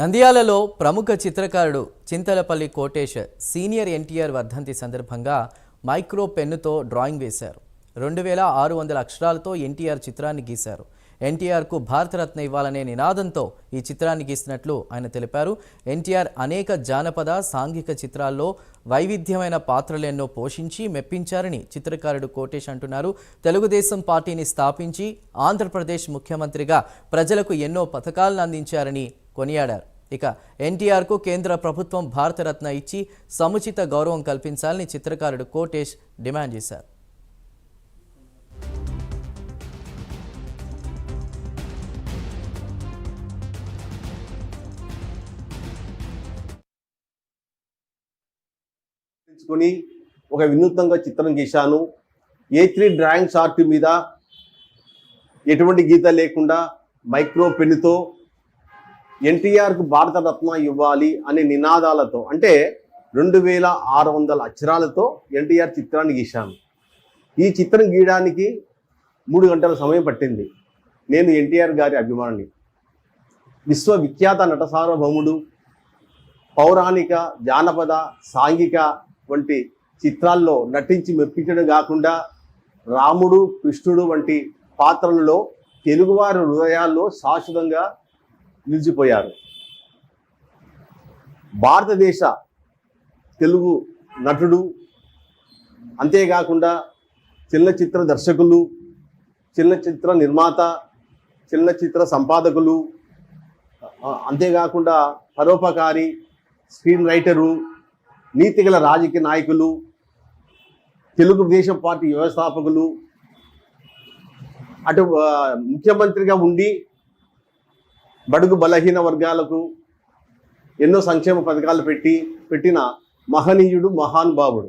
నంద్యాలలో ప్రముఖ చిత్రకారుడు చింతలపల్లి కోటేష్ సీనియర్ ఎన్టీఆర్ వర్ధంతి సందర్భంగా మైక్రో పెన్నుతో డ్రాయింగ్ వేశారు. రెండు వేల ఆరు వందల అక్షరాలతో ఎన్టీఆర్ చిత్రాన్ని గీశారు. ఎన్టీఆర్కు భారతరత్న ఇవ్వాలనే నినాదంతో ఈ చిత్రాన్ని గీసినట్లు ఆయన తెలిపారు. ఎన్టీఆర్ అనేక జానపద సాంఘిక చిత్రాల్లో వైవిధ్యమైన పాత్రలెన్నో పోషించి మెప్పించారని చిత్రకారుడు కోటేష్ అంటున్నారు. తెలుగుదేశం పార్టీని స్థాపించి ఆంధ్రప్రదేశ్ ముఖ్యమంత్రిగా ప్రజలకు ఎన్నో పథకాలను అందించారని కొనియాడారు. ఇక ఎన్టీఆర్కు కేంద్ర ప్రభుత్వం భారతరత్న ఇచ్చి సముచిత గౌరవం కల్పించాలని చిత్రకారుడు కోటేష్ డిమాండ్ చేశారు. తీసుకొని ఒక వినూత్నంగా చిత్రం గీశాను. ఏ త్రీ డ్రాయింగ్ ఆర్ట్ మీద ఎటువంటి గీత లేకుండా మైక్రో పెన్నుతో ఎన్టీఆర్కు భారతరత్న ఇవ్వాలి అనే నినాదాలతో అంటే రెండు వేల ఆరు వందల అక్షరాలతో ఎన్టీఆర్ చిత్రాన్ని గీశాను. ఈ చిత్రం గీయడానికి మూడు గంటల సమయం పట్టింది. నేను ఎన్టీఆర్ గారి అభిమాని. విశ్వవిఖ్యాత నట సార్వభౌముడు పౌరాణిక జానపద సాంఘిక వంటి చిత్రాల్లో నటించి మెప్పించడం కాకుండా రాముడు కృష్ణుడు వంటి పాత్రలలో తెలుగువారి హృదయాల్లో శాశ్వతంగా నిలిచిపోయారు. భారతదేశ తెలుగు నటుడు అంతేకాకుండా చిత్ర దర్శకులు చిత్ర నిర్మాత చిత్ర సంపాదకులు అంతేకాకుండా పరోపకారి స్క్రీన్ రైటరు నీతిగల రాజకీయ నాయకులు తెలుగుదేశం పార్టీ వ్యవస్థాపకులు అటు ముఖ్యమంత్రిగా ఉండి బడుగు బలహీన వర్గాలకు ఎన్నో సంక్షేమ పథకాలు పెట్టి పెట్టిన మహనీయుడు మహానుభావుడు.